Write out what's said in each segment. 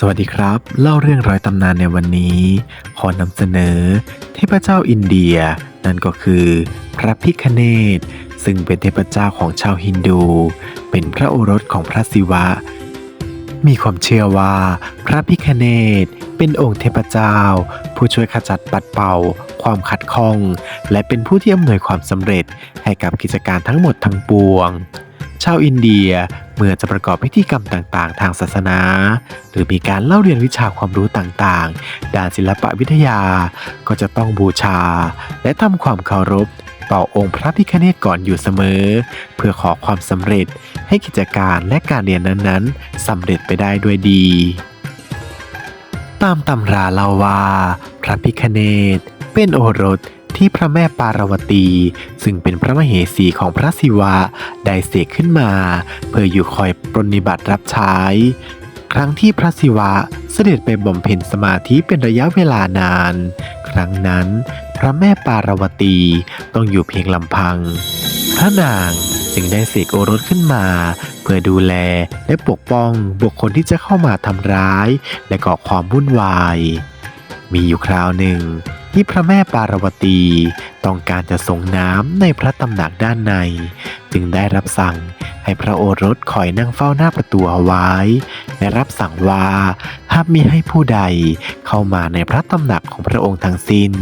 สวัสดีครับ เล่าเรื่องร้อยตำนานในวันนี้ ขอนำเสนอ เทพเจ้าอินเดีย นั่นก็คือ พระพิคเนตซึ่งเป็นเทพเจ้าของชาวฮินดู เป็นพระโอรสของพระศิวะ มีความเชื่อว่า พระพิคเนตเป็นองค์เทพเจ้า ผู้ช่วยขจัดปัดเป่า ความขัดข้อง และเป็นผู้ที่อำนวยความสำเร็จให้กับกิจการทั้งหมดทั้งปวง ชาวอินเดียเมื่อจะประกอบพิธีกรรมต่างๆ ทางศาสนา หรือมีการเล่าเรียนวิชาความรู้ต่างๆ ด้านศิลปวิทยา ก็จะต้องบูชา และทำความเคารพต่อองค์พระพิฆเนศก่อนอยู่เสมอ เพื่อขอความสำเร็จให้กิจการและการเรียนนั้นๆสำเร็จไปได้ด้วยดี ตามตำราเล่าว่า พระพิคเนศเป็นโอรส ที่พระแม่ปารวตี ซึ่งเป็นพระมเหสีของพระศิวะได้เสกขึ้นมา เพื่ออยู่คอยปรนนิบัติรับใช้ ครั้งที่พระศิวะเสด็จไปบำเพ็ญสมาธิเป็นระยะเวลานาน ครั้งนั้นพระแม่ปารวตีต้องอยู่เพียงลำพัง พระนางจึงได้เสกโอรสขึ้นมา เพื่อดูแลและปกป้องบุคคลที่จะเข้ามาทำร้าย และก่อความวุ่นวาย มีอยู่คราวหนึ่ง ที่พระแม่ปารวตีต้องการจะส่งน้ำในพระตำหนักด้านใน จึงได้รับสั่งให้พระโอรสคอยนั่งเฝ้าหน้าประตูเอาไว้ และรับสั่งว่าห้ามมีให้ผู้ใดเข้ามาในพระตำหนักของพระองค์ทั้งสิ้น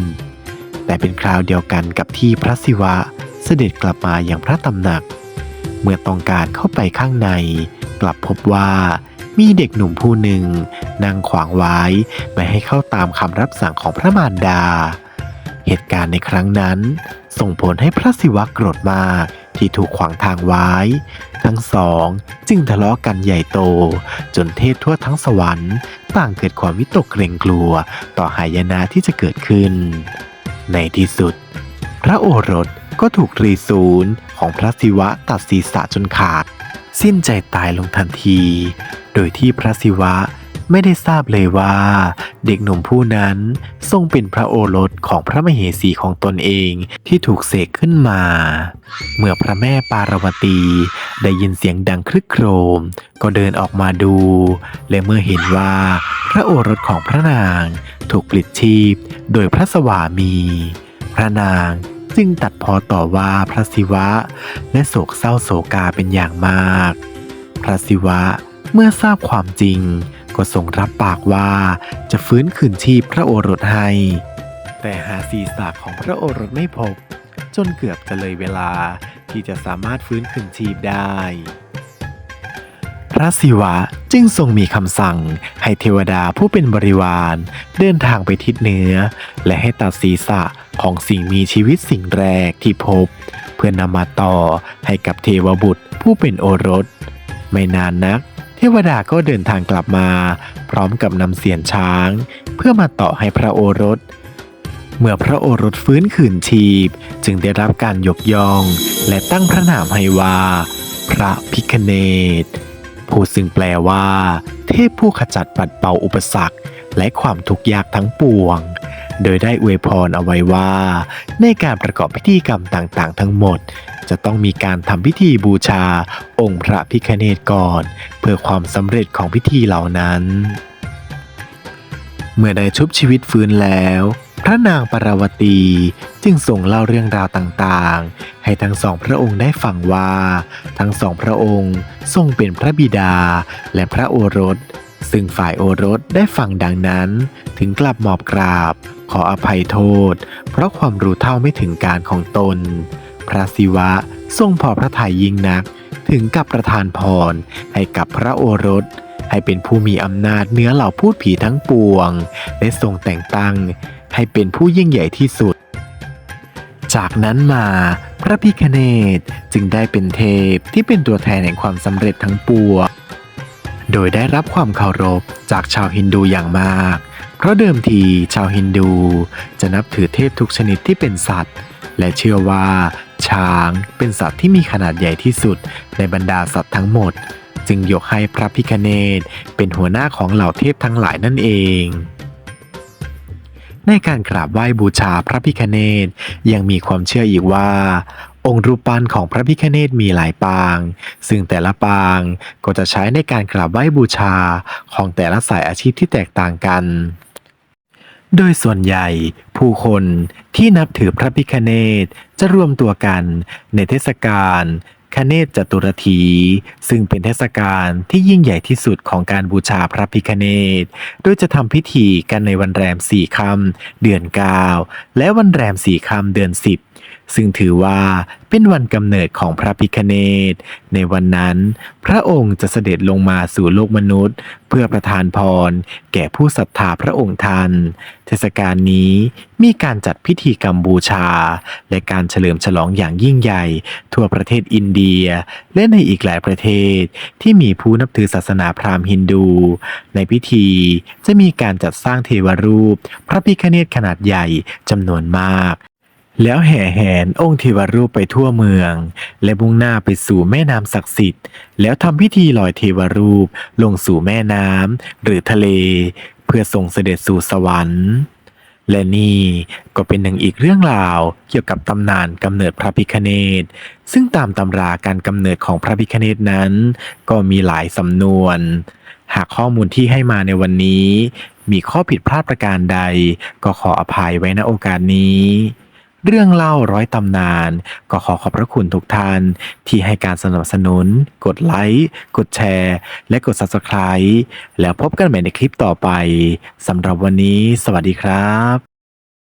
แต่เป็นคราวเดียวกันกับที่พระศิวะเสด็จกลับมาอย่างพระตำหนัก เมื่อต้องการเข้าไปข้างใน กลับพบว่ามีเด็กหนุ่มผู้หนึ่ง นั่งขวางไว้ไม่ให้เข้าตามคำรับสั่งของพระมารดา เหตุการณ์ในครั้งนั้น ส่งผลให้พระศิวะโกรธมากที่ถูกขวางทางไว้ ทั้งสองจึงทะเลาะกันใหญ่โต จนเทศทั่วทั้งสวรรค์ ต่างเกิดความวิตกเกรงกลัว ต่อหายนะที่จะเกิดขึ้น ในที่สุด พระโอรสก็ถูกรีศูนย์ของพระศิวะตัดศีรษะจนขาด สิ้นใจตายลงทันที โดยที่พระศิวะ ไม่ได้ทราบเลยว่า เด็กหนุ่มผู้นั้นทรงเป็นพระโอรสของพระมเหสีของตนเองที่ถูกเสกขึ้นมา เมื่อพระแม่ปารวตีได้ยินเสียงดังครึกโครม ก็เดินออกมาดู และเมื่อเห็นว่าพระโอรสของพระนางถูกปลิดชีพ โดยพระสวามี พระนางจึงตัดพอต่อว่าพระศิวะ และโศกเศร้าโศกาเป็นอย่างมาก พระศิวะเมื่อทราบความจริง ก็ทรงรับปากว่าจะฟื้นคืนชีพพระโอรสให้ แต่หาศีรษะของพระโอรสไม่พบ จนเกือบจะเลยเวลาที่จะสามารถฟื้นคืนชีพได้ พระศิวะจึงทรงมีคำสั่งให้เทวดาผู้เป็นบริวารเดินทางไปทิศเหนือ และให้ตัดศีรษะของสิ่งมีชีวิตสิ่งแรกที่พบ เพื่อนำมาต่อให้กับเทวบุตรผู้เป็นโอรส ไม่นานนัก วดาก็เดินทางกลับมา พร้อมกับนำเสียนช้าง เพื่อมาต่อให้พระโอรส เมื่อพระโอรสฟื้นคืนชีพ จึงได้รับการยกย่อง และตั้งพระนามให้ว่า พระพิคเนตผู้ซึ่งแปลว่า เทพผู้ขจัดปัดเป่าอุปสรรค และความทุกข์ยากทั้งปวง โดยได้อวยพรเอาไว้ว่า ในการประกอบพิธีกรรมต่างๆ ทั้งหมด จะต้องมีการทำพิธีบูชา องค์พระพิคเนตก่อน เพื่อความสำเร็จของพิธีเหล่านั้น เมื่อได้ชุบชีวิตฟื้นแล้ว พระนางปารวตีจึงส่งเล่าเรื่องราวต่างๆ ให้ทั้งสองพระองค์ได้ฟังว่า ทั้งสองพระองค์ทรงเป็นพระบิดาและพระโอรสซึ่งฝ่ายโอรสได้ฟังดังนั้น ถึงกลับหมอบกราบ ขออภัยโทษ เพราะความรู้เท่าไม่ถึงการของตน พระศิวะทรงพอพระทัยยิ่งนัก ถึงกับประทานพรให้กับพระโอรส ให้เป็นผู้มีอำนาจเหนือเหล่าพูดผีทั้งปวง และทรงแต่งตั้ง ให้เป็นผู้ยิ่งใหญ่ที่สุด จากนั้นมาพระพิคเนตจึงได้เป็นเทพที่เป็นตัวแทนแห่งความสำเร็จทั้งปวง โดยได้รับความเคารพจากชาวฮินดูอย่างมาก ราะเดิมทีชาวฮินดูจะนับถือเทพทุกชนิดที่เป็นสัตว์ และเชื่อว่า ช้างเป็นสัตว์ที่มีขนาดใหญ่ที่สุดในบรรดาสัตว์ทั้งหมด จึงยกให้พระพิคเนตเป็นหัวหน้าของเหล่าเทพทั้งหลายนั่นเอง ในการกราบไหว้บูชาพระพิคเนตยังมีความเชื่ออีกว่า องค์รูปปั้นของพระพิฆเนศมีหลายปาง ซึ่งแต่ละปางก็จะใช้ในการกราบไหว้บูชาของแต่ละสายอาชีพที่แตกต่างกัน โดยส่วนใหญ่ผู้คนที่นับถือพระพิคเนตจะรวมตัวกันในเทศกาลคเนตจตุรธีซึ่งเป็นเทศกาลที่ยิ่งใหญ่ที่สุดของการบูชาพระพิคเนตโดยจะทำพิธีกันในวันแรมสี่ค่ำเดือนเก้าและวันแรมสี่ค่ำเดือนสิบ ซึ่งถือว่าเป็นวันกำเนิดของพระพิฆเนศในวันนั้น พระองค์จะเสด็จลงมาสู่โลกมนุษย์ เพื่อประทานพร แก่ผู้ศรัทธาพระองค์ท่านเทศกาลนี้มีการจัดพิธีกรรมบูชา และการเฉลิมฉลองอย่างยิ่งใหญ่ ทั่วประเทศอินเดีย และในอีกหลายประเทศ ที่มีผู้นับถือศาสนาพราหมณ์ฮินดู ในพิธีจะมีการจัดสร้างเทวรูป พระพิฆเนศขนาดใหญ่จำนวนมาก แล้วแห่แหนองค์เทวรูปไปทั่วเมือง และมุ่งหน้าไปสู่แม่น้ำศักดิ์สิทธิ์ แล้วทำพิธีลอยเทวรูปลงสู่แม่น้ำหรือทะเล เพื่อส่งเสด็จสู่สวรรค์ และนี่ก็เป็นหนึ่งอีกเรื่องราวเกี่ยวกับตำนานกำเนิดพระพิฆเนศซึ่งตามตำราการกำเนิดของพระพิฆเนศนั้น ก็มีหลายสำนวน หากข้อมูลที่ให้มาในวันนี้ มีข้อผิดพลาดประการใด ก็ขออภัยไว้ณโอกาสนี้ เรื่องเล่าร้อยตำนาน ก็ขอขอบพระคุณทุกท่าน ที่ให้การสนับสนุน กดไลค์ กดแชร์ และกด Subscribe แล้วพบกันใหม่ในคลิปต่อไปสำหรับวันนี้ สวัสดีครับ